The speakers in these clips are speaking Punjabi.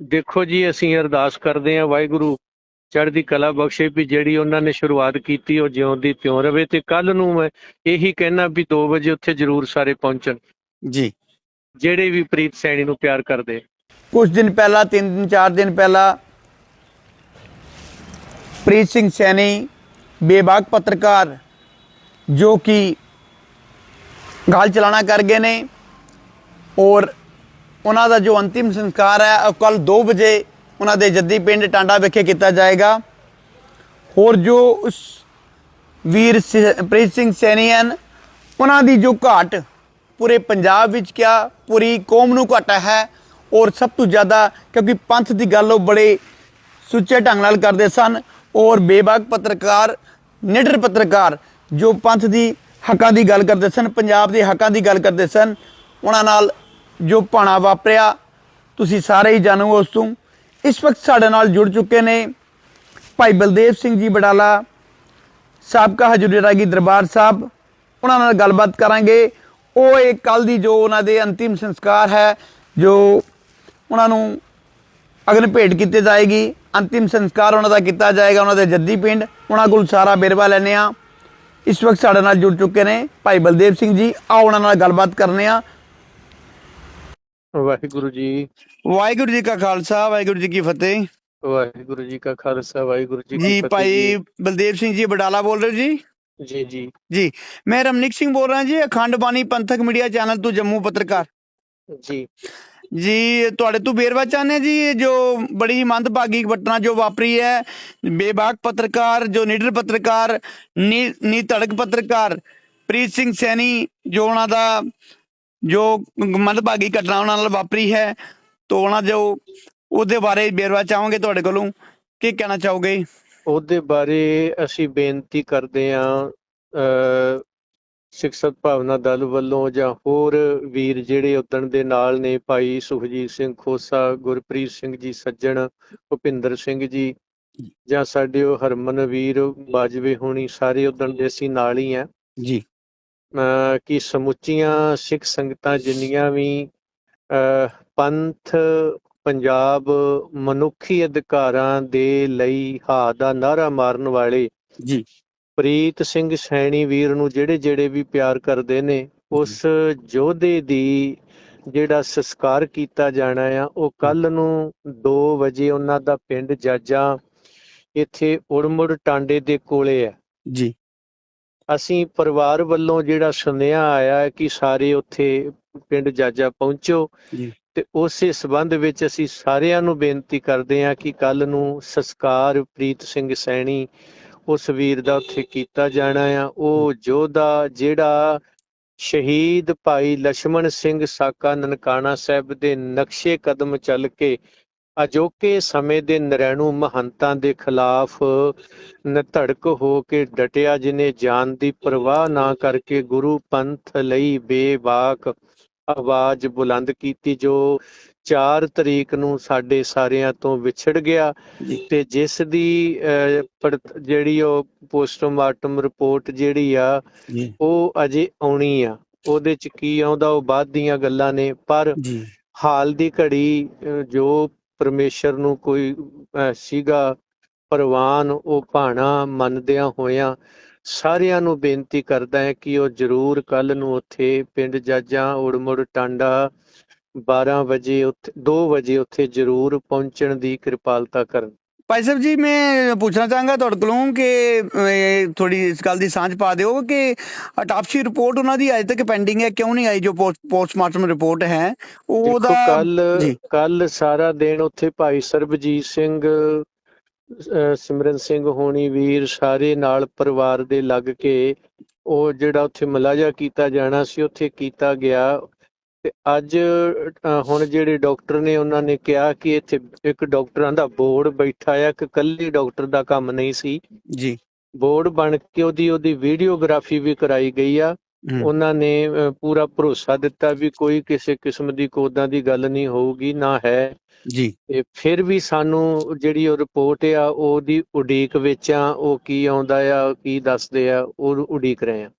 ਦੇਖੋ ਜੀ ਅਸੀਂ ਅਰਦਾਸ ਕਰਦੇ ਹਾਂ ਵਾਹਿਗੁਰੂ ਚੜ੍ਹਦੀ ਕਲਾ ਬਖਸ਼ੇ ਵੀ ਜਿਹੜੀ ਉਹਨਾਂ ਨੇ ਸ਼ੁਰੂਆਤ ਕੀਤੀ ਉਹ ਜਿਉਂ ਦੀ ਤਿਉਂ ਰਵੇ ਤੇ ਕੱਲ ਨੂੰ ਮੈਂ ਇਹੀ ਕਹਿਣਾ ਵੀ 2 ਵਜੇ ਉੱਥੇ ਜ਼ਰੂਰ ਸਾਰੇ ਪਹੁੰਚਣ। ਜੀ। ਜਿਹੜੇ ਵੀ ਪ੍ਰੀਤ ਸੈਣੀ ਨੂੰ ਪਿਆਰ ਕਰਦੇ ਕੁਝ ਦਿਨ ਪਹਿਲਾਂ ਤਿੰਨ ਦਿਨ ਚਾਰ ਦਿਨ ਪਹਿਲਾਂ ਪ੍ਰੀਤ ਸਿੰਘ ਸੈਣੀ ਬੇਬਾਕ ਪੱਤਰਕਾਰ ਜੋ ਕਿ ਗਾਲ ਚਲਾਣਾ ਕਰ ਗਏ ਨੇ ਔਰ ਉਹਨਾਂ ਦਾ ਜੋ ਅੰਤਿਮ ਸੰਸਕਾਰ ਹੈ, ਉਹ ਕੱਲ 2 ਵਜੇ ਉਹਨਾਂ ਦੇ ਜੱਦੀ ਪਿੰਡ ਟਾਂਡਾ ਵਿਖੇ ਕੀਤਾ ਜਾਏਗਾ। ਹੋਰ ਜੋ ਉਸ ਵੀਰ ਸ- ਪ੍ਰੀਤ ਸਿੰਘ ਸੈਣੀ ਹਨ, ਉਹਨਾਂ ਦੀ ਜੋ ਘਾਟ ਪੂਰੇ ਪੰਜਾਬ ਵਿੱਚ ਕਿਆ ਪੂਰੀ ਕੌਮ ਨੂੰ ਘਾਟਾ ਹੈ, ਔਰ ਸਭ ਤੋਂ ਜ਼ਿਆਦਾ ਕਿਉਂਕਿ ਪੰਥ ਦੀ ਗੱਲ ਉਹ ਬੜੇ ਸੁੱਚੇ ਢੰਗ ਨਾਲ ਕਰਦੇ ਸਨ, ਔਰ ਬੇਬਾਕ ਪੱਤਰਕਾਰ, ਨਿਡਰ ਪੱਤਰਕਾਰ ਜੋ ਪੰਥ ਦੀ ਹੱਕਾਂ ਦੀ ਗੱਲ ਕਰਦੇ ਸਨ, ਪੰਜਾਬ ਦੇ ਹੱਕਾਂ ਦੀ ਗੱਲ ਕਰਦੇ ਸਨ, ਉਹਨਾਂ ਨਾਲ ਜੋ ਭਾਣਾ ਵਾਪਰਿਆ, ਤੁਸੀਂ ਸਾਰੇ ਹੀ ਜਾਣੋ ਉਸ ਤੋਂ। ਇਸ ਵਕਤ ਸਾਡੇ ਨਾਲ ਜੁੜ ਚੁੱਕੇ ਨੇ ਭਾਈ ਬਲਦੇਵ ਸਿੰਘ ਜੀ ਬਡਾਲਾ, ਸਾਬਕਾ ਹਜੂਰੀ ਰਾਗੀ ਦਰਬਾਰ ਸਾਹਿਬ। ਉਹਨਾਂ ਨਾਲ ਗੱਲਬਾਤ ਕਰਾਂਗੇ। ਉਹ ਇਹ ਕੱਲ ਦੀ ਜੋ ਉਹਨਾਂ ਦੇ ਅੰਤਿਮ ਸੰਸਕਾਰ ਹੈ, ਜੋ ਉਹਨਾਂ ਨੂੰ ਅਗਨ ਭੇਟ ਕੀਤੀ ਜਾਏਗੀ। ਅੰਤਿਮ ਸੰਸਕਾਰ ਉਹਨਾਂ ਦਾ ਕੀਤਾ ਜਾਏਗਾ, ਉਹਨਾਂ ਦੇ ਜੱਦੀ ਪਿੰਡ। ਉਹਨਾਂ ਕੋਲ ਸਾਰਾ ਬੇਰਵਾ ਲੈਣੇ ਆ ਇਸ ਵਕਤ ਸਾਡੇ ਨਾਲ ਜੁੜ ਚੁੱਕੇ ਨੇ ਭਾਈ ਬਲਦੇਵ ਸਿੰਘ ਜੀ। ਆਓ ਉਹਨਾਂ ਨਾਲ ਗੱਲਬਾਤ ਕਰਨੇ ਆ ਵਾਹਿਗੁਰੂ ਜੀ। ਵਾਹਿਗੁਰੂ ਜੀ ਕਾ ਖਾਲਸਾ ਵਾਹਿਗੁਰੂ ਜੀ ਕੀ ਫਤਿਹ। ਵਾਹਿਗੁਰੂ ਜੀ ਕਾ ਖਾਲਸਾ ਵਾਹਿਗੁਰੂ ਜੀ ਕੀ ਜੀ ਫਤਿਹ ਭਾਈ ਬਲਦੇਵ ਸਿੰਘ ਜੀ ਬਡਾਲਾ ਬੋਲ ਰਹੇ ਜੀ? ਜੀ ਜੀ। ਜੀ ਮੈਂ ਰਮਨੀਕ ਸਿੰਘ ਬੋਲ ਰਿਹਾ ਜੀ ਅਖੰਡ ਬਾਣੀ ਪੰਥਕ ਮੀਡੀਆ ਚੈਨਲ ਤੋਂ ਜੰਮੂ ਪੱਤਰਕਾਰ। ਜੀ। ਜੀ ਤੁਹਾਡੇ ਤੋਂ ਬੇਰਵਾ ਚਾਹੁੰਦੇ ਹਾਂ ਜੀ ਇਹ ਜੋ ਬੜੀ ਮੰਦਭਾਗੀ ਘਟਨਾ ਜੋ ਵਾਪਰੀ ਹੈ ਬੇਬਾਕ ਪੱਤਰਕਾਰ ਜੋ ਨਿਡਰ ਪੱਤਰਕਾਰ ਨੀ ਨੀ ਧੜਕ ਪੱਤਰਕਾਰ ਪ੍ਰੀਤ ਸਿੰਘ ਸੈਣੀ ਜੋ ਉਹਨਾਂ ਦਾ ਜੋ ਮੰਦਭਾਗੀ ਘਟਨਾ ਉਹਨਾਂ ਨਾਲ ਵਾਪਰੀ ਹੈ ਤੋਂ ਉਹਨਾਂ ਜੋ ਉਹਦੇ ਬਾਰੇ ਬੇਰਵਾ ਚਾਹਾਂਗੇ ਤੁਹਾਡੇ ਕੋਲੋਂ? ਕੀ ਕਹਿਣਾ ਚਾਹੋਗੇ? ਉਹਦੇ ਬਾਰੇ ਅਸੀਂ ਬੇਨਤੀ ਕਰਦੇ ਹਾਂ ਸਿੱਖ ਸਦਭਾਵਨਾ ਦਲ ਵੱਲੋਂ ਜਾਂ ਹੋਰ ਵੀਰ ਜਿਹੜੇ ਉਦਣ ਦੇ ਨਾਲ ਨੇ ਭਾਈ ਸੁਖਜੀਤ ਸਿੰਘ ਖੋਸਾ ਗੁਰਪ੍ਰੀਤ ਸਿੰਘ ਜੀ ਸੱਜਣ ਭੁਪਿੰਦਰ ਸਿੰਘ ਜੀ ਜਾਂ ਸਾਡੇ ਉਹ ਹਰਮਨ ਵੀਰ ਬਾਜਵੇ ਹੋਣੀ ਸਾਰੇ ਉਦਣ ਦੇ ਅਸੀਂ ਨਾਲ ਹੀ ਆ ਜੀ। ਕਿ ਸਮੁੱਚੀਆਂ ਸਿੱਖ ਸੰਗਤਾਂ ਜਿੰਨੀਆਂ ਵੀ ਪੰਥ ਪੰਜਾਬ ਮਨੁੱਖੀ ਅਧਿਕਾਰਾਂ ਦੇ ਲਈ ਹਾ ਦਾ ਨਾਰਾ ਮਾਰਨ ਵਾਲੇ ਜੀ। ਪ੍ਰੀਤ ਸਿੰਘ ਸੈਣੀ ਵੀਰ ਨੂੰ ਜਿਹੜੇ ਜਿਹੜੇ ਵੀ ਪਿਆਰ ਕਰਦੇ ਨੇ ਉਸ ਯੋਧੇ ਦੀ ਜਿਹੜਾ ਸੰਸਕਾਰ ਕੀਤਾ ਜਾਣਾ ਆ ਉਹ ਕੱਲ ਨੂੰ 2 ਵਜੇ ਉਹਨਾਂ ਦਾ ਪਿੰਡ ਜਾਜਾ ਇੱਥੇ ਉੜਮੁੜ ਟਾਂਡੇ ਦੇ ਕੋਲੇ ਆ। ਜੀ। ਅਸੀਂ ਪਰਿਵਾਰ ਵੱਲੋਂ ਜਿਹੜਾ ਸੁਨੇਹਾ ਆਇਆ ਕਿ ਸਾਰੇ ਉੱਥੇ ਪਿੰਡ ਜਾਜਾ ਪਹੁੰਚੋ ਤੇ ਉਸੇ ਸਬੰਧ ਵਿੱਚ ਅਸੀਂ ਸਾਰਿਆਂ ਨੂੰ ਬੇਨਤੀ ਕਰਦੇ ਹਾਂ ਕਿ ਕੱਲ ਨੂੰ ਸਸਕਾਰ ਪ੍ਰੀਤ ਸਿੰਘ ਸੈਣੀ ਉਸ ਵੀਰ ਦਾ ਉੱਥੇ ਕੀਤਾ ਜਾਣਾ ਆ। ਉਹ ਜੋਧਾ ਜਿਹੜਾ ਸ਼ਹੀਦ ਭਾਈ ਲక్ష్మణ ਸਿੰਘ ਸਾਕਾ ਨਨਕਾਣਾ ਸਾਹਿਬ ਦੇ ਨਕਸ਼ੇ ਕਦਮ ਚੱਲ ਕੇ ਅਜੋਕੇ ਸਮੇਂ ਦੇ ਨਰੈਣੂ ਮਹੰਤਾਂ ਦੇ ਖਿਲਾਫ ਨਧੜਕ ਹੋ ਕੇ ਡਟਿਆ ਜਿਨੇ ਜਾਨ ਦੀ ਪਰਵਾਹ ਨਾ ਕਰਕੇ ਗੁਰੂ ਪੰਥ ਲਈ ਬੇਬਾਕ ਆਵਾਜ਼ ਬੁਲੰਦ ਕੀਤੀ ਜੋ 4 ਤਰੀਕ ਨੂੰ ਸਾਡੇ ਸਾਰਿਆਂ ਤੋਂ ਵਿਛੜ ਗਿਆ। ਤੇ ਜਿਸ ਦੀ ਜਿਹੜੀ ਉਹ ਪੋਸਟਮਾਰਟਮ ਰਿਪੋਰਟ ਜਿਹੜੀ ਆ ਉਹ ਅਜੇ ਆਉਣੀ ਆ। ਉਹਦੇ ਚ ਕੀ ਆਉਂਦਾ ਉਹ ਬਾਅਦ ਦੀਆਂ ਗੱਲਾਂ ਨੇ। ਪਰ ਹਾਲ ਦੀ ਘੜੀ ਜੋ ਪਰਮੇਸ਼ਰ ਨੂੰ ਕੋਈ ਸੀਗਾ, ਪ੍ਰਵਾਨ, ਉਹ ਭਾਣਾ ਮੰਨਦਿਆਂ ਹੋਇਆਂ ਸਾਰਿਆਂ ਨੂੰ ਬੇਨਤੀ ਕਰਦਾ ਹੈ ਕਿ ਉਹ ਜ਼ਰੂਰ ਕੱਲ ਨੂੰ ਉੱਥੇ ਪਿੰਡ ਜਾਜਾਂ, ਉੜਮੁੜ, ਟਾਂਡਾ 12 ਵਜੇ ਉੱਥੇ 2 ਵਜੇ ਉੱਥੇ ਜ਼ਰੂਰ ਪਹੁੰਚਣ ਦੀ ਕਿਰਪਾਲਤਾ ਕਰਨ। ਭਾਈ ਸਾਹਿਬ ਜੀ ਮੈਂ ਪੁੱਛਣਾ ਚਾਹਾਂਗਾ ਤੁਹਾਡੇ ਕੋਲੋਂ ਕਿ ਥੋੜੀ ਇਸ ਗੱਲ ਦੀ ਸਾਂਝ ਪਾ ਦਿਓ ਕਿ ਅਟਾਪਸੀ ਰਿਪੋਰਟ ਉਹਨਾਂ ਦੀ ਅਜੇ ਤੱਕ ਪੈਂਡਿੰਗ ਹੈ ਕਿਉਂ ਨਹੀਂ ਆਈ ਜੋ ਪੋਸਟਮਾਰਟਮ ਰਿਪੋਰਟ ਹੈ ਉਹਦਾ ਕੱਲ। ਕੱਲ ਸਾਰਾ ਦਿਨ ਉੱਥੇ ਭਾਈ ਸਰਬਜੀਤ ਸਿੰਘ ਸਿਮਰਨ ਸਿੰਘ ਹੋਣੀ ਵੀਰ ਸਾਰੇ ਨਾਲ ਪਰਿਵਾਰ ਦੇ ਲੱਗ ਕੇ ਉਹ ਜਿਹੜਾ ਉੱਥੇ ਮਲਾਜਾ ਕੀਤਾ ਜਾਣਾ ਸੀ ਉੱਥੇ ਕੀਤਾ ਗਿਆ ਤੇ ਅੱਜ ਹੁਣ ਜਿਹੜੇ ਡਾਕਟਰ ਨੇ ਉਹਨਾਂ ਨੇ ਕਿਹਾ ਕਿ ਇੱਥੇ ਇੱਕ ਡਾਕਟਰਾਂ ਦਾ ਬੋਰਡ ਬੈਠਾ ਆ ਕਿ ਕੱਲੀ ਡਾਕਟਰ ਦਾ ਕੰਮ ਨਹੀਂ ਸੀ। ਜੀ। ਬੋਰਡ ਬਣ ਕੇ ਉਹਦੀ ਉਹਦੀ ਵੀਡੀਓਗ੍ਰਾਫੀ ਵੀ ਕਰਾਈ ਗਈ ਆ। ਉਹਨਾਂ ਨੇ ਪੂਰਾ ਭਰੋਸਾ ਦਿੱਤਾ ਵੀ ਕੋਈ ਕਿਸੇ ਕਿਸਮ ਦੀ ਕੋਦਾਂ ਦੀ ਗੱਲ ਨਹੀਂ ਹੋਊਗੀ ਨਾ ਹੈ। ਜੀ। ਤੇ ਫਿਰ ਵੀ ਸਾਨੂੰ ਜਿਹੜੀ ਉਹ ਰਿਪੋਰਟ ਆ ਉਹਦੀ ਉਡੀਕ ਵਿੱਚ ਆ ਉਹ ਕੀ ਆਉਂਦਾ ਆ ਕੀ ਦੱਸਦੇ ਆ ਉਹ ਉਡੀਕ ਰਹੇ ਆ।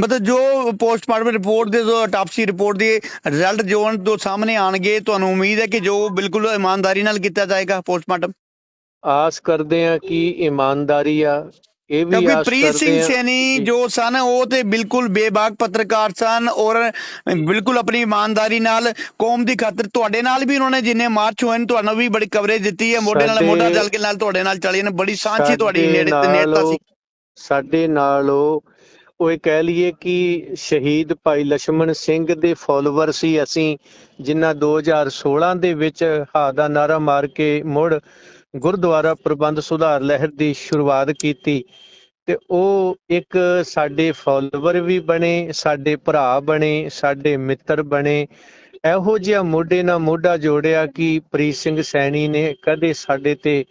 ਮਤਲਬ ਜੋ ਪੋਸਟਮਾਰਟਮ ਰਿਪੋਰਟ ਦੇ ਜੋ ਅਟਾਪਸੀ ਰਿਪੋਰਟ ਦੇ ਰਿਜ਼ਲਟ ਜੋ ਹਨ ਤੋਂ ਸਾਹਮਣੇ ਆਣਗੇ ਤੁਹਾਨੂੰ ਉਮੀਦ ਹੈ ਕਿ ਜੋ ਬਿਲਕੁਲ ਇਮਾਨਦਾਰੀ ਨਾਲ ਕੀਤਾ ਜਾਏਗਾ ਪੋਸਟਮਾਰਟਮ ਆਸ ਕਰਦੇ ਆ ਕਿ ਇਮਾਨਦਾਰੀ ਆ ਇਹ ਵੀ ਕਿਉਂਕਿ ਆਸ ਪ੍ਰੀਤ ਸਿੰਘ ਕਰਦੇ ਆ ਸੈਣੀ ਜੀ। ਸਨ ਉਹ ਤੇ ਬਿਲਕੁਲ ਬੇਬਾਕ ਪੱਤਰਕਾਰ ਸਨ ਔਰ ਬਿਲਕੁਲ ਆਪਣੀ ਇਮਾਨਦਾਰੀ ਨਾਲ ਕੌਮ ਦੀ ਖਾਤਰ ਤੁਹਾਡੇ ਨਾਲ ਵੀ ਉਹਨਾਂ ਨੇ ਜਿੰਨੇ ਮਾਰਚ ਹੋਏ ਨੇ ਤੁਹਾਨੂੰ ਵੀ ਬੜੀ ਕਵਰੇਜ ਦਿੱਤੀ ਹੈ ਮੋਢੇ ਨਾਲ ਮੋਢਾ ਚੱਲ ਕੇ ਨਾਲ ਤੁਹਾਡੇ ਨਾਲ ਚੱਲੇ ਨੇ ਬੜੀ ਸਾਂਝੀ ਤੁਹਾਡੀ ਨੇੜੇ ਤੇ ਨੇੜਤਾ ਸੀ ਸਾਡੇ ਨਾਲ ਉਹ ਉਹ ਇਹ ਕਹਿ ਲਈਏ ਕਿ ਸ਼ਹੀਦ ਭਾਈ ਲక్ష్మణ ਸਿੰਘ ਦੇ ਫਾਲੋਅਰ ਸੀ ਅਸੀਂ, ਜਿਨ੍ਹਾਂ 2016 ਦੇ ਵਿੱਚ ਹਾ ਦਾ ਨਾਰਾ ਮਾਰ ਕੇ ਮੁੜ ਗੁਰਦੁਆਰਾ ਪ੍ਰਬੰਧ ਸੁਧਾਰ ਲਹਿਰ ਦੀ ਸ਼ੁਰੂਆਤ ਕੀਤੀ। ਤੇ ਉਹ ਇੱਕ ਸਾਡੇ ਫਾਲੋਅਰ ਵੀ ਬਣੇ, ਸਾਡੇ ਭਰਾ ਬਣੇ, ਸਾਡੇ ਮਿੱਤਰ ਬਣੇ। ਇਹੋ ਜਿਹਾ ਮੋਢੇ ਨਾਲ ਮੋਢਾ ਜੋੜਿਆ ਕਿ ਪ੍ਰੀਤ ਸਿੰਘ ਸੈਣੀ ਨੇ ਕਦੇ ਸਾਡੇ ਤੇ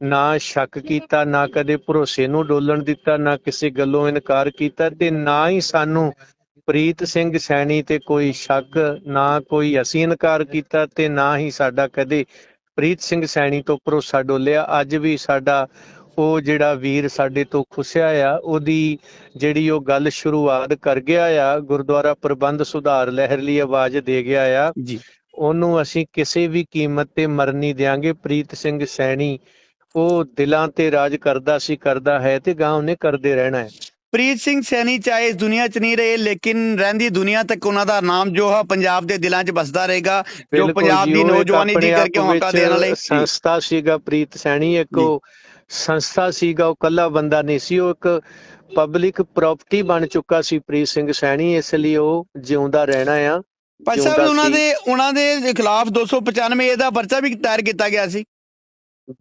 ਨਾ ਸ਼ੱਕ ਕੀਤਾ ਨਾ ਕਦੇ ਭਰੋਸੇ ਨੂੰ ਡੋਲਣ ਦਿੱਤਾ ਨਾ ਕਿਸੇ ਗੱਲੋਂ ਇਨਕਾਰ ਕੀਤਾ ਤੇ ਨਾ ਹੀ ਸਾਨੂੰ ਪ੍ਰੀਤ ਸਿੰਘ ਸੈਣੀ ਤੇ ਕੋਈ ਸ਼ੱਕ ਨਾ ਕੋਈ ਅਸੀਂ ਇਨਕਾਰ ਕੀਤਾ ਤੇ ਨਾ ਹੀ ਸਾਡਾ ਕਦੇ ਪ੍ਰੀਤ ਸਿੰਘ ਸੈਣੀ ਤੋਂ ਭਰੋਸਾ ਡੋਲਿਆ। ਅੱਜ ਵੀ ਸਾਡਾ ਉਹ ਜਿਹੜਾ ਵੀਰ ਸਾਡੇ ਤੋਂ ਖੁੱਸਿਆ ਆ ਉਹਦੀ ਜਿਹੜੀ ਉਹ ਗੱਲ ਸ਼ੁਰੂਆਤ ਕਰ ਗਿਆ ਆ ਗੁਰਦੁਆਰਾ ਪ੍ਰਬੰਧ ਸੁਧਾਰ ਲਹਿਰ ਲਈ ਆਵਾਜ਼ ਦੇ ਗਿਆ ਆ ਜੀ। ਉਹਨੂੰ ਅਸੀਂ ਕਿਸੇ ਵੀ ਕੀਮਤ ਤੇ ਮਰਨ ਦਿਆਂਗੇ। ਪ੍ਰੀਤ ਸਿੰਘ ਸੈਣੀ ਉਹ ਦਿਲਾਂ ਤੇ ਰਾਜ ਕਰਦਾ ਸੀ ਕਰਦਾ ਹੈ ਤੇ ਗਾਂ ਉਹਨੇ ਕਰਦੇ ਰਹਿਣਾ ਹੈ ਪ੍ਰੀਤ ਸਿੰਘ ਸੈਣੀ ਚਾਹੇ ਇਸ ਦੁਨੀਆ 'ਚ ਨਹੀਂ ਰਹੇ ਲੇਕਿਨ ਰਹਿੰਦੀ ਦੁਨੀਆ ਤੱਕ ਉਹਨਾਂ ਦਾ ਨਾਮ ਜੋ ਹੈ ਪੰਜਾਬ ਦੇ ਦਿਲਾਂ 'ਚ ਬਸਦਾ ਰਹੇਗਾ ਜੋ ਪੰਜਾਬ ਦੀ ਨੌਜਵਾਨੀ ਦੀ ਕਰਕੇ ਹੌਂਕਾ ਦੇਣ ਵਾਲੇ ਸੰਸਥਾ ਸੀਗਾ ਪ੍ਰੀਤ ਸੈਣੀ ਇੱਕ। ਉਹ ਸੰਸਥਾ ਸੀਗਾ ਉਹ ਕੱਲਾ ਬੰਦਾ ਨਹੀਂ ਸੀ ਉਹ ਇੱਕ ਪਬਲਿਕ ਪ੍ਰਾਪਰਟੀ ਬਣ ਚੁੱਕਾ ਸੀ ਪ੍ਰੀਤ ਸਿੰਘ ਸੈਣੀ ਇਸ ਲਈ ਉਹ ਜਿਉਂਦਾ ਰਹਿਣਾ ਆ ਸਾਹਿਬ ਜਿਉਂਦਾ ਉਹਨਾਂ। ਦੇ ਉਹਨਾਂ ਦੇ ਖਿਲਾਫ 295 ਇਹਦਾ ਪਰਚਾ ਵੀ ਦਾਇਰ ਕੀਤਾ ਗਿਆ ਸੀ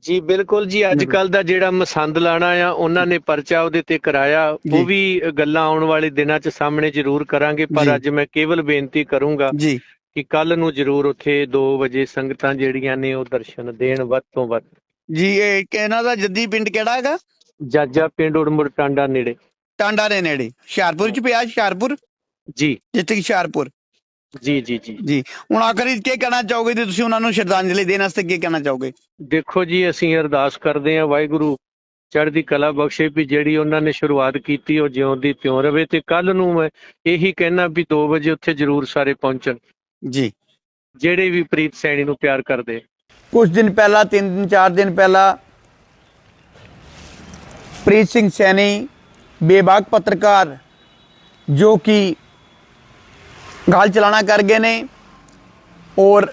ਜੀ ਬਿਲਕੁਲ ਜੀ। ਅੱਜ ਕੱਲ ਦਾ ਜਿਹੜਾ ਮਸੰਦ ਲਾਣਾ ਆ ਉਹਨਾਂ ਨੇ ਪਰਚਾ ਉਹਦੇ ਤੇ ਕਰਾਇਆ। ਉਹ ਵੀ ਗੱਲਾਂ ਆਉਣ ਵਾਲੇ ਦਿਨਾਂ 'ਚ ਸਾਹਮਣੇ ਜ਼ਰੂਰ ਕਰਾਂਗੇ। ਪਰ ਅੱਜ ਮੈਂ ਕੇਵਲ ਬੇਨਤੀ ਕਰੂੰਗਾ ਜੀ। ਕਿ ਕੱਲ ਨੂੰ ਜ਼ਰੂਰ ਉੱਥੇ 2 ਵਜੇ ਸੰਗਤਾਂ ਜਿਹੜੀਆਂ ਨੇ ਉਹ ਦਰਸ਼ਨ ਦੇਣ ਵੱਧ ਤੋਂ ਵੱਧ। ਜੀ ਇਹ ਇਹਨਾਂ ਦਾ ਜੱਦੀ ਪਿੰਡ ਕਿਹੜਾ ਹੈਗਾ? ਜਾਜਾ ਪਿੰਡ ਉੜਮੁੜ ਟਾਂਡਾ ਨੇੜੇ। ਟਾਂਡਾ ਦੇ ਨੇੜੇ। ਹੁਸ਼ਿਆਰਪੁਰ ਚ ਪਿਆ ਹੁਸ਼ਿਆਰਪੁਰ? ਜੀ। ਜਿੱਥੇ ਹੁਸ਼ਿਆਰਪੁਰ। ਜੀ ਜੀ ਜੀ। ਜੀ। ਹੁਣ ਆਖਰੀ ਕੀ ਕਹਿਣਾ ਚਾਹੋਗੇ ਤੇ ਤੁਸੀਂ ਉਹਨਾਂ ਨੂੰ ਸ਼ਰਧਾਂਜਲੀ ਦੇਣ ਵਾਸਤੇ ਕੀ ਕਹਿਣਾ ਚਾਹੋਗੇ? ਦੇਖੋ ਜੀ ਅਸੀਂ ਅਰਦਾਸ ਕਰਦੇ ਹਾਂ ਵਾਹਿਗੁਰੂ ਚੜ੍ਹਦੀ ਕਲਾ ਬਖਸ਼ੇ ਵੀ ਜਿਹੜੀ ਉਹਨਾਂ ਨੇ ਸ਼ੁਰੂਆਤ ਕੀਤੀ ਉਹ ਜਿਉਂਦੀ ਤਿਉਂ ਰਵੇ ਤੇ ਕੱਲ ਨੂੰ ਮੈਂ ਇਹੀ ਕਹਿਣਾ ਵੀ 2 ਵਜੇ ਉੱਥੇ ਜ਼ਰੂਰ ਸਾਰੇ ਪਹੁੰਚਣ। ਜੀ। ਜਿਹੜੇ ਵੀ ਪ੍ਰੀਤ ਸੈਣੀ ਨੂੰ ਪਿਆਰ ਕਰਦੇ। ਕੁਝ ਦਿਨ ਪਹਿਲਾਂ ਤਿੰਨ ਦਿਨ ਚਾਰ ਦਿਨ ਪਹਿਲਾਂ ਪ੍ਰੀਤ ਸਿੰਘ ਸੈਣੀ ਬੇਬਾਕ ਪੱਤਰਕਾਰ ਜੋ ਕਿ ਗਾਲ ਚਲਾਣਾ ਕਰ ਗਏ ਨੇ। ਔਰ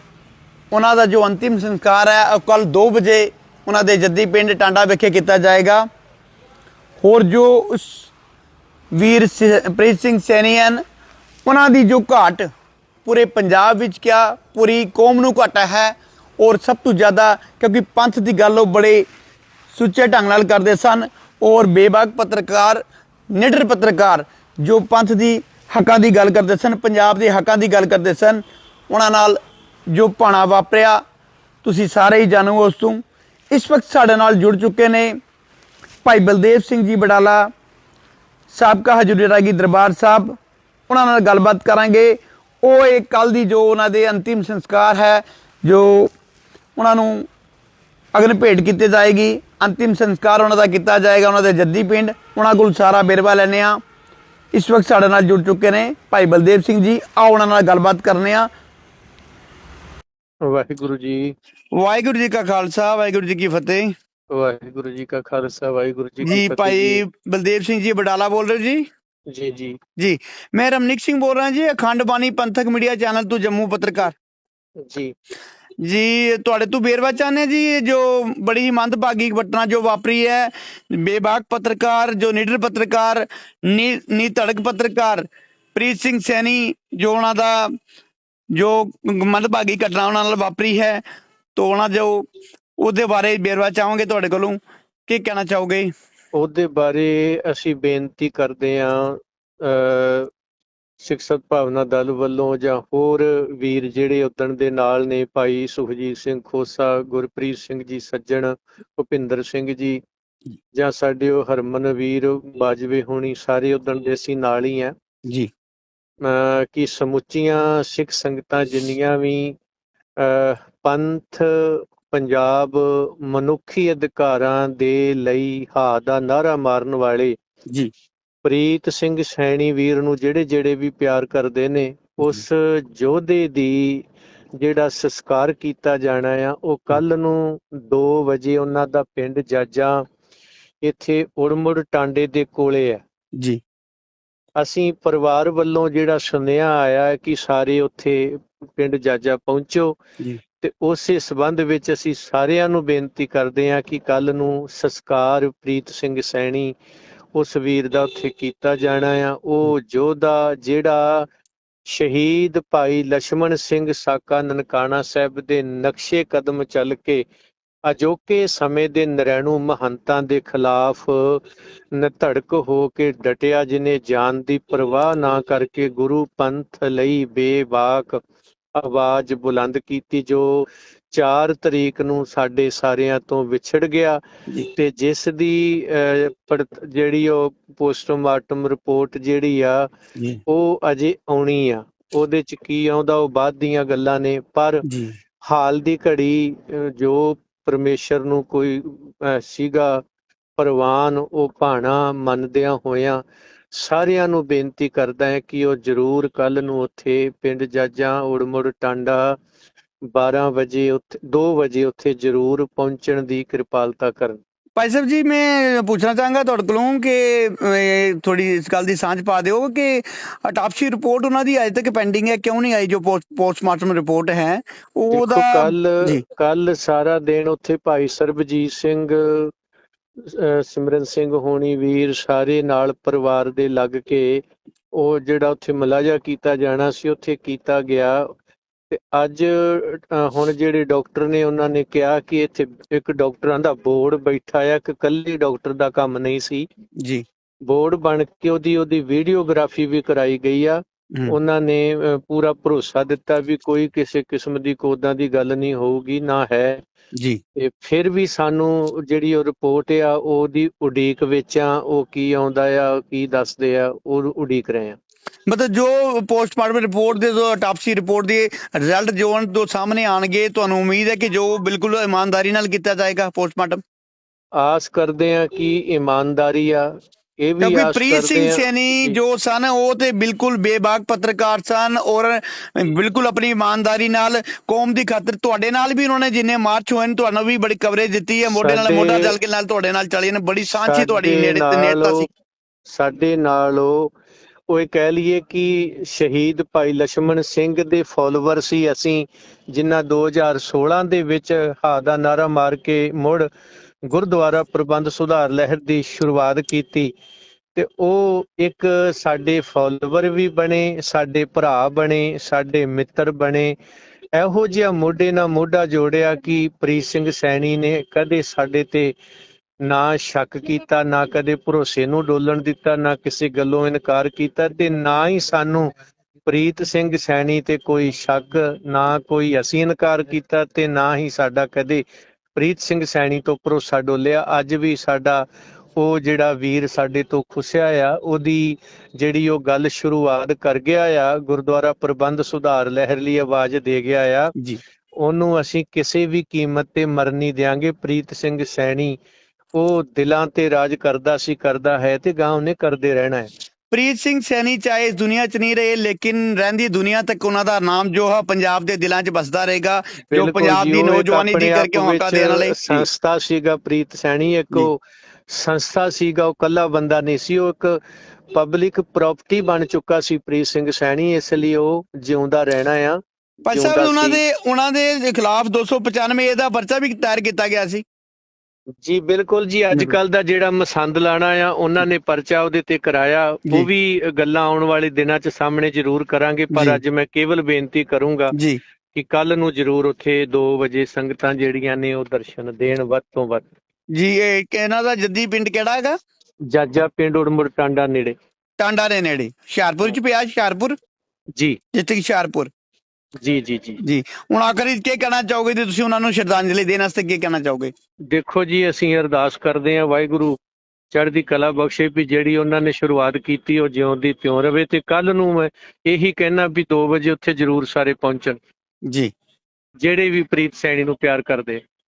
ਉਹਨਾਂ ਦਾ ਜੋ ਅੰਤਿਮ ਸੰਸਕਾਰ ਹੈ, ਉਹ ਕੱਲ 2 ਵਜੇ ਉਹਨਾਂ ਦੇ ਜੱਦੀ ਪਿੰਡ ਟਾਂਡਾ ਵਿਖੇ ਕੀਤਾ ਜਾਏਗਾ। ਹੋਰ ਜੋ ਉਸ ਵੀਰ ਸ- ਪ੍ਰੀਤ ਸਿੰਘ ਸੈਣੀ ਹਨ, ਉਹਨਾਂ ਦੀ ਜੋ ਘਾਟ ਪੂਰੇ ਪੰਜਾਬ ਵਿੱਚ ਕਿਆ, ਪੂਰੀ ਕੌਮ ਨੂੰ ਘਾਟਾ ਹੈ। ਔਰ ਸਭ ਤੋਂ ਜ਼ਿਆਦਾ ਕਿਉਂਕਿ ਪੰਥ ਦੀ ਗੱਲ ਉਹ ਬੜੇ ਸੁੱਚੇ ਢੰਗ ਨਾਲ ਕਰਦੇ ਸਨ। ਔਰ ਬੇਬਾਕ ਪੱਤਰਕਾਰ, ਨਿਡਰ ਪੱਤਰਕਾਰ ਜੋ ਪੰਥ ਦੀ ਹੱਕਾਂ ਦੀ ਗੱਲ ਕਰਦੇ ਸਨ, ਪੰਜਾਬ ਦੇ ਹੱਕਾਂ ਦੀ ਗੱਲ ਕਰਦੇ ਸਨ। ਉਹਨਾਂ ਨਾਲ ਜੋ ਭਾਣਾ ਵਾਪਰਿਆ, ਤੁਸੀਂ ਸਾਰੇ ਹੀ ਜਾਣੋ ਉਸ ਤੋਂ। ਇਸ ਵਕਤ ਸਾਡੇ ਨਾਲ ਜੁੜ ਚੁੱਕੇ ਨੇ ਭਾਈ ਬਲਦੇਵ ਸਿੰਘ ਜੀ ਬਡਾਲਾ, ਸਾਬਕਾ ਹਜੂਰੀ ਰਾਗੀ ਦਰਬਾਰ ਸਾਹਿਬ। ਉਹਨਾਂ ਨਾਲ ਗੱਲਬਾਤ ਕਰਾਂਗੇ। ਉਹ ਇਹ ਕੱਲ ਦੀ ਜੋ ਉਹਨਾਂ ਦੇ ਅੰਤਿਮ ਸੰਸਕਾਰ ਹੈ, ਜੋ ਉਹਨਾਂ ਨੂੰ ਅਗਨ ਭੇਟ ਕੀਤੀ ਜਾਏਗੀ। ਅੰਤਿਮ ਸੰਸਕਾਰ ਉਹਨਾਂ ਦਾ ਕੀਤਾ ਜਾਏਗਾ, ਉਹਨਾਂ ਦੇ ਜੱਦੀ ਪਿੰਡ। ਉਹਨਾਂ ਕੋਲ ਸਾਰਾ ਬੇਰਵਾ ਲੈਣੇ ਆ ਇਸ ਵਕਤ ਸਾਡੇ ਨਾਲ ਜੁੜ ਚੁੱਕੇ ਨੇ ਭਾਈ ਬਲਦੇਵ ਸਿੰਘ ਜੀ ਆਓ ਉਹਨਾਂ ਨਾਲ ਗੱਲਬਾਤ ਕਰਨੇ ਆ। ਵਾਹਿਗੁਰੂ ਜੀ। ਵਾਹਿਗੁਰੂ ਜੀ ਕਾ ਖਾਲਸਾ ਵਾਹਿਗੁਰੂ ਜੀ ਕੀ ਫਤਿਹ। ਵਾਹਿਗੁਰੂ ਜੀ ਕਾ ਖਾਲਸਾ ਵਾਹਿਗੁਰੂ ਜੀ ਕੀ ਜੀ ਭਾਈ ਬਲਦੇਵ ਸਿੰਘ ਜੀ ਬਡਾਲਾ ਬੋਲ ਰਹੇ ਜੀ? ਜੀ ਜੀ। ਜੀ ਮੈਂ ਰਮਨੀਕ ਸਿੰਘ ਬੋਲ ਰਿਹਾ ਜੀ ਅਖੰਡ ਬਾਣੀ ਪੰਥਕ ਮੀਡੀਆ ਚੈਨਲ ਤੋਂ ਜੰਮੂ ਪੱਤਰਕਾਰ। ਜੀ। ਜੀ, ਤੁਹਾਡੇ ਤੋਂ ਵੇਰਵਾ ਚਾਹੁੰਦੇ ਜੀ ਜੋ ਬੜੀ ਮੰਦਭਾਗੀ ਘਟਨਾ ਜੋ ਵਾਪਰੀ ਹੈ, ਬੇਬਾਕ ਪੱਤਰਕਾਰ, ਜੋ ਨਿਡਰ ਪੱਤਰਕਾਰ, ਨੀ ਧੜਕ ਪੱਤਰਕਾਰ, ਪ੍ਰੀਤ ਸਿੰਘ ਸੈਣੀ ਜੋ ਉਹਨਾਂ ਦਾ ਜੋ ਮੰਦਭਾਗੀ ਘਟਨਾ ਉਹਨਾਂ ਨਾਲ ਵਾਪਰੀ ਹੈ, ਤੋਂ ਉਹਨਾਂ ਜੋ ਉਹਦੇ ਬਾਰੇ ਵੇਰਵਾ ਚਾਹਾਂਗੇ ਤੁਹਾਡੇ ਕੋਲੋਂ? ਕੀ ਕਹਿਣਾ ਚਾਹੋਗੇ? ਉਹਦੇ ਬਾਰੇ ਅਸੀਂ ਬੇਨਤੀ ਕਰਦੇ ਹਾਂ ਅ ਸਿੱਖ ਸਦਭਾਵਨਾ ਦਲ ਵੱਲੋਂ ਜਾਂ ਹੋਰ ਵੀਰ ਜਿਹੜੇ ਉਦਣ ਦੇ ਨਾਲ ਨੇ ਭਾਈ ਸੁਖਜੀਤ ਸਿੰਘ ਖੋਸਾ ਗੁਰਪ੍ਰੀਤ ਸਿੰਘ ਜੀ ਸੱਜਣ ਭੁਪਿੰਦਰ ਸਿੰਘ ਜੀ ਜਾਂ। ਸਾਡੇ ਉਹ ਹਰਮਨ ਵੀਰ ਬਾਜਵੇ ਹੋਣੀ ਸਾਰੇ ਉਦਣ ਦੇ ਅਸੀਂ ਨਾਲ ਹੀ ਆ ਜੀ। ਕਿ ਸਮੁੱਚੀਆਂ ਸਿੱਖ ਸੰਗਤਾਂ ਜਿੰਨੀਆਂ ਵੀ ਪੰਥ ਪੰਜਾਬ ਮਨੁੱਖੀ ਅਧਿਕਾਰਾਂ ਦੇ ਲਈ ਹਾ ਦਾ ਨਾਰਾ ਮਾਰਨ ਵਾਲੇ ਜੀ। ਪ੍ਰੀਤ ਸਿੰਘ ਸੈਣੀ ਵੀਰ ਨੂੰ ਜਿਹੜੇ ਜਿਹੜੇ ਵੀ ਪਿਆਰ ਕਰਦੇ ਨੇ ਉਸ ਯੋਧੇ ਦੀ ਜਿਹੜਾ ਸੰਸਕਾਰ ਕੀਤਾ ਜਾਣਾ ਆ ਉਹ ਕੱਲ ਨੂੰ 2 ਵਜੇ ਉਹਨਾਂ ਦਾ ਪਿੰਡ ਜਾਜਾ ਇੱਥੇ ਉੜਮੁੜ ਟਾਂਡੇ ਦੇ ਕੋਲੇ ਆ ਜੀ। ਅਸੀਂ ਪਰਿਵਾਰ ਵੱਲੋਂ ਜਿਹੜਾ ਸੁਨੇਹਾ ਆਇਆ ਹੈ ਕਿ ਸਾਰੇ ਉੱਥੇ ਪਿੰਡ ਜਾਜਾ ਪਹੁੰਚੋ। ਜੀ। ਤੇ ਉਸੇ ਸਬੰਧ ਵਿੱਚ ਅਸੀਂ ਸਾਰਿਆਂ ਨੂੰ ਬੇਨਤੀ ਕਰਦੇ ਹਾਂ ਕਿ ਕੱਲ ਨੂੰ ਸੰਸਕਾਰ ਪ੍ਰੀਤ ਸਿੰਘ ਸੈਣੀ ਉਸ ਵੀਰ ਦਾ ਉੱਥੇ ਕੀਤਾ ਜਾਣਾ ਆ। ਉਹ ਜੋਧਾ ਜਿਹੜਾ ਸ਼ਹੀਦ ਭਾਈ ਲక్ష్మణ ਸਿੰਘ ਸਾਕਾ ਨਨਕਾਣਾ ਸਾਹਿਬ ਦੇ ਨਕਸ਼ੇ ਕਦਮ ਚੱਲ ਕੇ ਅਜੋਕੇ ਸਮੇਂ ਦੇ ਨਰੈਣੂ ਮਹੰਤਾਂ ਦੇ ਖਿਲਾਫ ਨਧੜਕ ਹੋ ਕੇ ਡਟਿਆ, ਜਿਨੇ ਜਾਨ ਦੀ ਪਰਵਾਹ ਨਾ ਕਰਕੇ ਗੁਰੂ ਪੰਥ ਲਈ ਬੇਵਾਕ ਆਵਾਜ਼ ਬੁਲੰਦ ਕੀਤੀ, ਜੋ 4 ਤਰੀਕ ਨੂੰ ਸਾਡੇ ਸਾਰਿਆਂ ਤੋਂ ਵਿਛੜ ਗਿਆ ਤੇ ਜਿਸ ਦੀ ਜਿਹੜੀ ਉਹ ਪੋਸਟਮਾਰਟਮ ਰਿਪੋਰਟ ਜਿਹੜੀ ਆ ਉਹ ਅਜੇ ਆਉਣੀ ਆ। ਉਹਦੇ ਚ ਕੀ ਆਉਂਦਾ ਉਹ ਬਾਅਦ ਦੀਆਂ ਗੱਲਾਂ ਨੇ। ਪਰ ਹਾਲ ਦੀ ਘੜੀ ਜੋ ਪਰਮੇਸ਼ਰ ਨੂੰ ਕੋਈ ਸੀਗਾ ਪ੍ਰਵਾਨ ਉਹ ਭਾਣਾ ਮੰਨਦਿਆਂ ਹੋਇਆਂ ਸਾਰਿਆਂ ਨੂੰ ਬੇਨਤੀ ਕਰਦਾ ਹੈ ਕਿ ਉਹ ਜ਼ਰੂਰ ਕੱਲ ਨੂੰ ਉੱਥੇ ਪਿੰਡ ਜਾਜਾਂ ਉੜਮੁੜ ਟਾਂਡਾ 12 ਵਜੇ ਉੱਥੇ 2 ਵਜੇ ਉੱਥੇ ਜ਼ਰੂਰ ਪਹੁੰਚਣ ਦੀ ਕਿਰਪਾਲਤਾ ਕਰਨ। ਭਾਈ ਸਾਹਿਬ ਜੀ ਮੈਂ ਪੁੱਛਣਾ ਚਾਹਾਂਗਾ ਤੁਹਾਡੇ ਕੋਲੋਂ ਕਿ ਥੋੜੀ ਇਸ ਗੱਲ ਦੀ ਸਾਂਝ ਪਾ ਦਿਓ ਕਿ ਅਟਾਪਸੀ ਰਿਪੋਰਟ ਉਹਨਾਂ ਦੀ ਅਜੇ ਤੱਕ ਪੈਂਡਿੰਗ ਹੈ ਕਿਉਂ ਨਹੀਂ ਆਈ ਜੋ ਪੋਸਟਮਾਰਟਮ ਰਿਪੋਰਟ ਹੈ? ਉਹਦਾ ਕੱਲ। ਕੱਲ ਸਾਰਾ ਦਿਨ ਉੱਥੇ ਭਾਈ ਸਰਬਜੀਤ ਸਿੰਘ ਸਿਮਰਨ ਸਿੰਘ ਹੋਣੀ ਵੀਰ ਸਾਰੇ ਨਾਲ ਪਰਿਵਾਰ ਦੇ ਲੱਗ ਕੇ ਉਹ ਜਿਹੜਾ ਉੱਥੇ ਮਲਾਜਾ ਕੀਤਾ ਜਾਣਾ ਸੀ ਉੱਥੇ ਕੀਤਾ ਗਿਆ। ਤੇ ਅੱਜ ਹੁਣ ਜਿਹੜੇ ਡਾਕਟਰ ਨੇ ਉਹਨਾਂ ਨੇ ਕਿਹਾ ਕਿ ਇੱਥੇ ਇੱਕ ਡਾਕਟਰਾਂ ਦਾ ਬੋਰਡ ਬੈਠਾ ਆ ਕਿ ਕੱਲੀ ਡਾਕਟਰ ਦਾ ਕੰਮ ਨਹੀਂ ਸੀ। ਜੀ। ਬੋਰਡ ਬਣ ਕੇ ਉਹਦੀ ਉਹਦੀ ਵੀਡੀਓਗ੍ਰਾਫੀ ਵੀ ਕਰਾਈ ਗਈ ਆ। ਉਹਨਾਂ ਨੇ ਪੂਰਾ ਭਰੋਸਾ ਦਿੱਤਾ ਵੀ ਕੋਈ ਕਿਸੇ ਕਿਸਮ ਦੀ ਕੋਦਾਂ ਦੀ ਗੱਲ ਨਹੀਂ ਹੋਊਗੀ ਨਾ ਹੈ। ਜੀ। ਤੇ ਫਿਰ ਵੀ ਸਾਨੂੰ ਜਿਹੜੀ ਉਹ ਰਿਪੋਰਟ ਆ ਉਹਦੀ ਉਡੀਕ ਵਿੱਚ ਆ ਉਹ ਕੀ ਆਉਂਦਾ ਆ ਕੀ ਦੱਸਦੇ ਆ ਉਹ ਉਡੀਕ ਰਹੇ ਆ। ਮਤਲਬ ਜੋ ਪੋਸਟਮਾਰਟਮ ਰਿਪੋਰਟ ਦੇ ਜੋ ਅਟਾਪਸੀ ਰਿਪੋਰਟ ਦੇ ਰਿਜ਼ਲਟ ਜੋ ਹਨ ਜੋ ਸਾਹਮਣੇ ਆਣਗੇ ਤੁਹਾਨੂੰ ਉਮੀਦ ਹੈ ਕਿ ਜੋ ਬਿਲਕੁਲ ਇਮਾਨਦਾਰੀ ਨਾਲ ਕੀਤਾ ਜਾਏਗਾ ਪੋਸਟਮਾਰਟਮ ਆਸ ਕਰਦੇ ਆ ਕਿ ਇਮਾਨਦਾਰੀ ਆ ਇਹ ਵੀ ਆਸ ਪ੍ਰੀਤ ਸਿੰਘ ਕਰਦੇ ਆ ਸੈਣੀ ਜੀ। ਸਨ ਉਹ ਤੇ ਬਿਲਕੁਲ ਬੇਬਾਕ ਪੱਤਰਕਾਰ ਸਨ ਔਰ ਬਿਲਕੁਲ ਆਪਣੀ ਇਮਾਨਦਾਰੀ ਨਾਲ ਕੌਮ ਦੀ ਖਾਤਰ ਤੁਹਾਡੇ ਨਾਲ ਵੀ ਉਹਨਾਂ ਨੇ ਜਿੰਨੇ ਮਾਰਚ ਹੋਏ ਨੇ ਤੁਹਾਨੂੰ ਵੀ ਬੜੀ ਕਵਰੇਜ ਦਿੱਤੀ ਹੈ। ਮੋਢੇ ਨਾਲ ਮੋਢਾ ਜਲ ਕੇ ਨਾਲ ਤੁਹਾਡੇ ਨਾਲ ਚੱਲੇ ਨੇ। ਬੜੀ ਸਾਂਝੀ ਤੁਹਾਡੀ ਨੇੜੇ ਤੇ ਨੇੜਤਾ ਸੀ। ਸਾਡੇ ਨਾਲ ਉਹ ਕੋਈ ਕਹਿ ਲਈਏ ਕਿ ਸ਼ਹੀਦ ਭਾਈ ਲక్ష్మణ ਸਿੰਘ ਦੇ ਫਾਲੋਅਰ ਸੀ ਅਸੀਂ, ਜਿਨ੍ਹਾਂ 2016 ਦੇ ਵਿੱਚ ਹਾ ਦਾ ਨਾਰਾ ਮਾਰ ਕੇ ਮੁੜ ਗੁਰਦੁਆਰਾ ਪ੍ਰਬੰਧ ਸੁਧਾਰ ਲਹਿਰ ਦੀ ਸ਼ੁਰੂਆਤ ਕੀਤੀ। ਤੇ ਉਹ ਇੱਕ ਸਾਡੇ ਫਾਲੋਅਰ ਵੀ ਬਣੇ, ਸਾਡੇ ਭਰਾ ਬਣੇ, ਸਾਡੇ ਮਿੱਤਰ ਬਣੇ। ਇਹੋ ਜਿਹਾ ਮੋਢੇ ਨਾਲ ਮੋਢਾ ਜੋੜਿਆ ਕਿ ਪ੍ਰੀਤ ਸਿੰਘ ਸੈਣੀ ਨੇ ਕਦੇ ਸਾਡੇ ਤੇ ਨਾ ਸ਼ੱਕ ਕੀਤਾ ਨਾ ਕਦੇ ਭਰੋਸੇ ਨੂੰ ਡੋਲਣ ਦਿੱਤਾ ਨਾ ਕਿਸੇ ਗੱਲੋਂ ਇਨਕਾਰ ਕੀਤਾ ਤੇ ਨਾ ਹੀ ਸਾਨੂੰ ਪ੍ਰੀਤ ਸਿੰਘ ਸੈਣੀ ਤੇ ਕੋਈ ਸ਼ੱਕ ਨਾ ਕੋਈ ਅਸੀਂ ਇਨਕਾਰ ਕੀਤਾ ਤੇ ਨਾ ਹੀ ਸਾਡਾ ਕਦੇ ਪ੍ਰੀਤ ਸਿੰਘ ਸੈਣੀ ਤੋਂ ਭਰੋਸਾ ਡੋਲਿਆ। ਅੱਜ ਵੀ ਸਾਡਾ ਉਹ ਜਿਹੜਾ ਵੀਰ ਸਾਡੇ ਤੋਂ ਖੁੱਸਿਆ ਆ ਉਹਦੀ ਜਿਹੜੀ ਉਹ ਗੱਲ ਸ਼ੁਰੂਆਤ ਕਰ ਗਿਆ ਆ ਗੁਰਦੁਆਰਾ ਪ੍ਰਬੰਧ ਸੁਧਾਰ ਲਹਿਰ ਲਈ ਆਵਾਜ਼ ਦੇ ਗਿਆ ਆ ਜੀ। ਉਹਨੂੰ ਅਸੀਂ ਕਿਸੇ ਵੀ ਕੀਮਤ ਤੇ ਮਰਨ ਦਿਆਂਗੇ। ਪ੍ਰੀਤ ਸਿੰਘ ਸੈਣੀ ਉਹ ਦਿਲਾਂ ਤੇ ਰਾਜ ਕਰਦਾ ਸੀ ਕਰਦਾ ਹੈ ਤੇ ਗਾਂ ਉਹਨੇ ਕਰਦੇ ਰਹਿਣਾ ਹੈ ਪ੍ਰੀਤ ਸਿੰਘ ਸੈਣੀ ਚਾਹੇ ਇਸ ਦੁਨੀਆ 'ਚ ਨਹੀਂ ਰਹੇ ਲੇਕਿਨ ਰਹਿੰਦੀ ਦੁਨੀਆ ਤੱਕ ਉਹਨਾਂ ਦਾ ਨਾਮ ਜੋ ਹੈ ਪੰਜਾਬ ਦੇ ਦਿਲਾਂ 'ਚ ਬਸਦਾ ਰਹੇਗਾ ਜੋ ਪੰਜਾਬ ਦੀ ਨੌਜਵਾਨੀ ਦੀ ਕਰਕੇ ਹੌਂਕਾ ਦੇਣ ਵਾਲੇ ਸੰਸਥਾ ਸੀਗਾ ਪ੍ਰੀਤ ਸੈਣੀ ਇੱਕ। ਉਹ ਸੰਸਥਾ ਸੀਗਾ ਉਹ ਕੱਲਾ ਬੰਦਾ ਨਹੀਂ ਸੀ ਉਹ ਇੱਕ ਪਬਲਿਕ ਪ੍ਰਾਪਰਟੀ ਬਣ ਚੁੱਕਾ ਸੀ ਪ੍ਰੀਤ ਸਿੰਘ ਸੈਣੀ ਇਸ ਲਈ ਉਹ ਜਿਉਂਦਾ ਰਹਿਣਾ ਆ ਸਾਹਿਬ ਜਿਉਂਦਾ ਉਹਨਾਂ। ਦੇ ਉਹਨਾਂ ਦੇ ਖਿਲਾਫ 295 ਏ ਦਾ ਪਰਚਾ ਵੀ ਦਾਇਰ ਕੀਤਾ ਗਿਆ ਸੀ ਜੀ ਬਿਲਕੁਲ ਜੀ। ਅੱਜ ਕੱਲ ਦਾ ਜਿਹੜਾ ਮਸੰਦ ਲਾਣਾ ਆ ਉਹਨਾਂ ਨੇ ਪਰਚਾ ਉਹਦੇ ਤੇ ਕਰਾਇਆ। ਉਹ ਵੀ ਗੱਲਾਂ ਆਉਣ ਵਾਲੇ ਦਿਨਾਂ 'ਚ ਸਾਹਮਣੇ ਜ਼ਰੂਰ ਕਰਾਂਗੇ। ਪਰ ਅੱਜ ਮੈਂ ਕੇਵਲ ਬੇਨਤੀ ਕਰੂੰਗਾ ਜੀ। ਕਿ ਕੱਲ ਨੂੰ ਜ਼ਰੂਰ ਉੱਥੇ 2 ਵਜੇ ਸੰਗਤਾਂ ਜਿਹੜੀਆਂ ਨੇ ਉਹ ਦਰਸ਼ਨ ਦੇਣ ਵੱਧ ਤੋਂ ਵੱਧ। ਜੀ ਇਹ ਇਹਨਾਂ ਦਾ ਜੱਦੀ ਪਿੰਡ ਕਿਹੜਾ ਹੈਗਾ? ਜਾਜਾ ਪਿੰਡ ਉੜਮੁੜ ਟਾਂਡਾ ਨੇੜੇ। ਟਾਂਡਾ ਦੇ ਨੇੜੇ। ਹੁਸ਼ਿਆਰਪੁਰ ਚ ਪਿਆ ਹੁਸ਼ਿਆਰਪੁਰ? ਜੀ। ਜਿੱਥੇ ਹੁਸ਼ਿਆਰਪੁਰ। ਜੀ ਜੀ ਜੀ। ਜੀ। ਹੁਣ ਆਖਰੀ ਕੀ ਕਹਿਣਾ ਚਾਹੋਗੇ ਤੇ ਤੁਸੀਂ ਉਹਨਾਂ ਨੂੰ ਸ਼ਰਧਾਂਜਲੀ ਦੇਣ ਵਾਸਤੇ ਕੀ ਕਹਿਣਾ ਚਾਹੋਗੇ? ਦੇਖੋ ਜੀ ਅਸੀਂ ਅਰਦਾਸ ਕਰਦੇ ਹਾਂ ਵਾਹਿਗੁਰੂ ਚੜ੍ਹਦੀ ਕਲਾ ਬਖਸ਼ੇ ਵੀ ਜਿਹੜੀ ਉਹਨਾਂ ਨੇ ਸ਼ੁਰੂਆਤ ਕੀਤੀ ਉਹ ਜਿਉਂ ਦੀ ਤਿਉਂ ਰਵੇ ਤੇ ਕੱਲ ਨੂੰ ਮੈਂ ਇਹੀ ਕਹਿਣਾ ਵੀ 2 ਵਜੇ ਉੱਥੇ ਜ਼ਰੂਰ ਸਾਰੇ ਪਹੁੰਚਣ। ਜੀ। ਜਿਹੜੇ ਵੀ ਪ੍ਰੀਤ ਸੈਣੀ ਨੂੰ ਪਿਆਰ ਕਰਦੇ